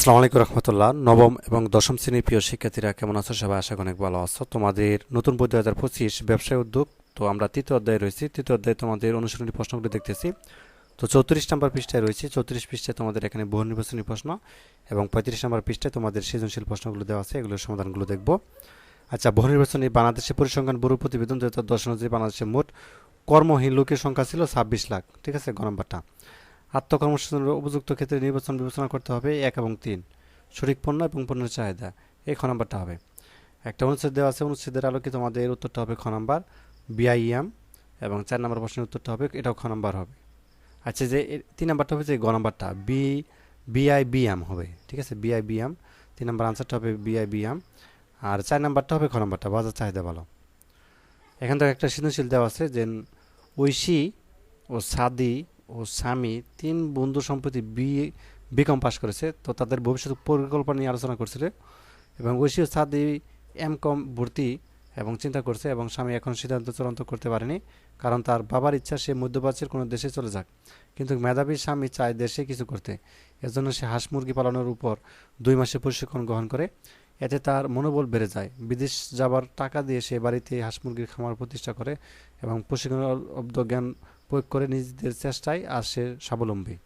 আসসালামু রহমতুল্লাহ। নবম এবং দশম শ্রেণির প্রিয় শিক্ষার্থীরা কেমন আছো? সবাই আশা অনেক ভালো আছো। তোমাদের নতুন বই দু হাজার পঁচিশ ব্যবসায় উদ্যোগ। তো আমরা তৃতীয় অধ্যায়ে রয়েছি। তৃতীয় অধ্যায়ে তোমাদের অনুসরণী প্রশ্নগুলো দেখতেছি। তো চৌত্রিশ নম্বর পৃষ্ঠায় রয়েছে। চৌত্রিশ পৃষ্ঠায় তোমাদের এখানে বহু নির্বাচনী প্রশ্ন এবং পঁয়ত্রিশ নম্বর পৃষ্ঠায় তোমাদের সৃজনশীল প্রশ্নগুলো দেওয়া আছে। এগুলোর সমাধানগুলো দেখব। আচ্ছা বহু নির্বাচনী বাংলাদেশে পরিসংখ্যান ব্যুরো প্রতিবেদন দু হাজার দশ অনুযায়ী বাংলাদেশে মোট কর্মহীন লোকের সংখ্যা ছিল ছাব্বিশ লাখ। ঠিক আছে, গ আত্মকর্মসংস্থানের উপযুক্ত ক্ষেত্রে নির্বাচন বিবেচনা করতে হবে এক এবং তিন। সঠিক পণ্য এবং পণ্যের চাহিদা। এই খ নাম্বারটা হবে। একটা অনুচ্ছেদ দেওয়া আছে, অনুচ্ছেদের আলোকে তোমাদের উত্তরটা হবে খ নাম্বার বিআইএম এবং চার নাম্বার প্রশ্নের উত্তরটা হবে, এটাও খ নাম্বার হবে। আচ্ছা যে তিন নাম্বারটা হবে যে গ নাম্বারটা, বি, বিআইবিএম হবে, ঠিক আছে? বিআইবিএম। তিন নাম্বার আনসারটা হবে বিআইবিএম। আর চার নাম্বারটা হবে খ নাম্বারটা, বাজার চাহিদা ভালো এখান থেকে একটা সৃজনশীল দেওয়া আছে যে ঐশী ও সাদি ও স্বামী তিন বন্ধু সম্প্রতি বি বিকম পাস করেছে, তো তাদের ভবিষ্যৎ পরিকল্পনা নিয়ে আলোচনা করছিল এবং ঐশী সাদি এম কম ভর্তি এবং চিন্তা করছে এবং স্বামী এখন সিদ্ধান্ত চূড়ান্ত করতে পারেনি, কারণ তার বাবার ইচ্ছা সে মধ্যপ্রাচ্যের কোনো দেশে চলে যাক। কিন্তু মেধাবী স্বামী চায় দেশে কিছু করতে। এজন্য সে হাঁস মুরগি পালনের উপর দুই মাসে প্রশিক্ষণ গ্রহণ করে। এতে তার মনোবল বেড়ে যায়। বিদেশ যাবার টাকা দিয়ে সে বাড়িতে হাঁস মুরগির খামার প্রতিষ্ঠা করে এবং প্রশিক্ষণ অব্দ জ্ঞান প্রয়োগ করে নিজেদের চেষ্টায় আর সে স্বাবলম্বী।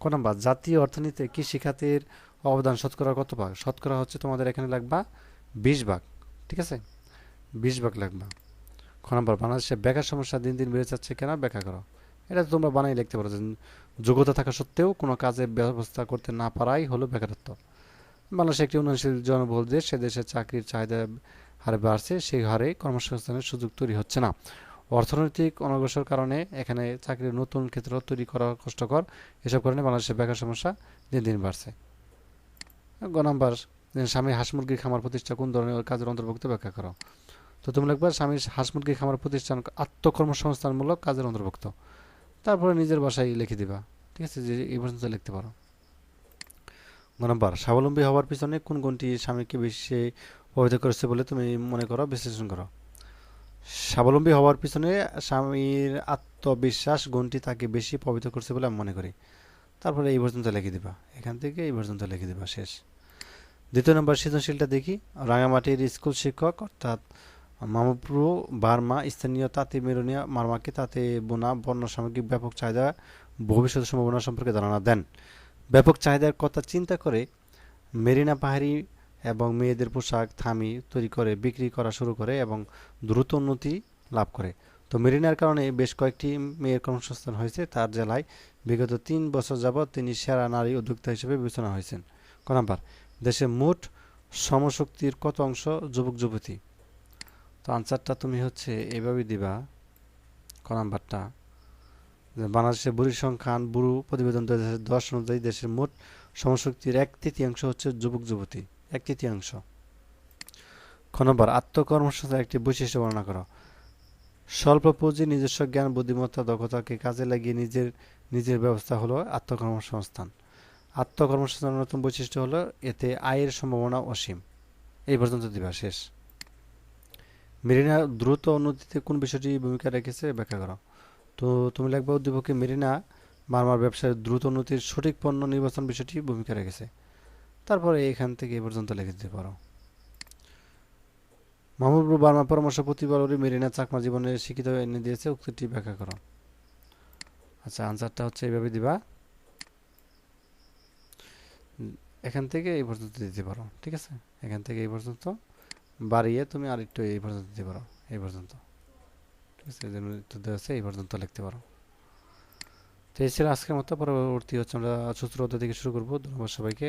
ক নাম্বার, জাতীয় অর্থনীতিতে কৃষি খাতের অবদান শতকরা কত ভাগ? শতকরা হচ্ছে তোমাদের এখানে লাগবা বিশ ভাগ, ঠিক আছে? বিশ ভাগ লাগবা। খ নাম্বার, বাংলাদেশে বেকার সমস্যা দিন দিন বেড়ে যাচ্ছে কেন? ব্যাখ্যা করো। এটা তোমরা বানাই লিখতে পারো যোগ্যতা থাকা সত্ত্বেও কোনো কাজে ব্যবস্থা করতে না পারাই হলো বেকারত্ব। বাংলাদেশ একটি উন্নয়নশীল জনবহুল দেশ, সে দেশে চাকরির চাহিদা হারে বাড়ছে, সেই হারে কর্মসংস্থানের সুযোগ তৈরি হচ্ছে না। অর্থনৈতিক অনগ্রসর কারণে এখানে চাকরির নতুন ক্ষেত্র তৈরি করা কষ্টকর। এসব কারণে বাংলাদেশের বেকার সমস্যা দিন দিন বাড়ছে। গ নাম্বার স্বামী হাঁস মুরগির খামার প্রতিষ্ঠা কোন ধরনের কাজের অন্তর্ভুক্ত ব্যাখ্যা করো। তো তুমি লিখবা, স্বামী হাঁস মুরগির খামার প্রতিষ্ঠান আত্মকর্মসংস্থানমূলক কাজের অন্তর্ভুক্ত। তারপরে নিজের বাসায় লিখে দিবা। ঠিক আছে? যে এই পর্যন্ত লিখতে পারো। নাম্বার, স্বাবলম্বী হওয়ার পিছনে কোন গুণটি স্বামীকে বেশি প্রভাবিত করেছে বলে তুমি মনে করো, বিশ্লেষণ করো। স্বাবলম্বী হওয়ার পিছনে স্বামীর আত্মবিশ্বাস, গুণটি তাকে বেশি প্রভাবিত করছে বলে আমি মনে করি। তারপরে এই পর্যন্ত লিখে দিবা। এখান থেকে এই পর্যন্ত লিখে দিবা, শেষ। দ্বিতীয় নম্বর সৃজনশীলটা দেখি। রাঙামাটির স্কুল শিক্ষক, অর্থাৎ মামপুরু, বার্মা, স্থানীয় তাঁতি মেরুনিয়া মার্মাকে তাতে বোনা, বর্ণ, সামগ্রিক ব্যাপক চাহিদা ভবিষ্যৎ সম্ভাবনা সম্পর্কে ধারণা দেন। ব্যাপক চাহিদার কথা চিন্তা করে মেরিনা পাহাড়ি এবং মেয়েদের পোশাক, থামি তৈরি করে, বিক্রি করা শুরু করে এবং দ্রুত উন্নতি লাভ করে। তো মেরিনার কারণে বেশ কয়েকটি মেয়ের কর্মসংস্থান হয়েছে। তার জেলায় বিগত তিন বছর যাবৎ তিনি সেরা নারী উদ্যোক্তা হিসেবে বিবেচনা হয়েছেন। ক নাম্বার, দেশে মোট সমশক্তির কত অংশ যুবক, যুবতী? তো আনসারটা তুমি হচ্ছে এভাবে দিবা। ক নাম্বারটা, যে বাংলাদেশের বুড়ি সংখ্যান বুড়ো প্রতিবেদন দু হাজার দশ অনুযায়ী দেশের মোট সমশক্তির এক তৃতীয়াংশ হচ্ছে যুবক, যুবতী। এক তৃতীয়াংশ। খ নম্বর আত্মকর্মসংস্থানের একটি বৈশিষ্ট্য বর্ণনা করো। স্বল্প পুঁজি, নিজস্ব জ্ঞান, বুদ্ধিমত্তা, দক্ষতাকে কাজে লাগিয়ে নিজের নিজের ব্যবস্থা হলো আত্মকর্মসংস্থান। আত্মকর্মসংস্থানের নতুন বৈশিষ্ট্য হলো এতে আয়ের সম্ভাবনা অসীম। এই পর্যন্ত দিবা, শেষ। মেরিনা, দ্রুত উন্নতিতে কোন বিষয়টি ভূমিকা রেখেছে ব্যাখ্যা করো। তো তুমি লিখবে, উদ্দীপকে মেরিনা, মারমার ব্যবসায় দ্রুত উন্নতির সঠিক পণ্য নির্বাচন বিষয়টি ভূমিকা রেখেছে। তারপরে এখান থেকে এই পর্যন্ত লিখে দিতে পারো। মাহমুদুর বার্মা পরামর্শ প্রতিবারই মেরিনা চাকমা জীবনে শিক্ষিত এনে দিয়েছে, উক্তিটি ব্যাখ্যা করো। আচ্ছা আনসারটা হচ্ছে এইভাবে দিবা। এখান থেকে এই পর্যন্ত দিতে পারো, ঠিক আছে? এখান থেকে এই পর্যন্ত বাড়িয়ে তুমি আরেকটু এই পর্যন্ত দিতে পারো, এই পর্যন্ত। ঠিক আছে উত্তর দেওয়া আছে, এই পর্যন্ত লিখতে পারো। তো এই ছিল আজকের মতো, পরবর্তী হচ্ছে আমরা অধ্যায় থেকে শুরু করব। ধন্যবাদ সবাইকে।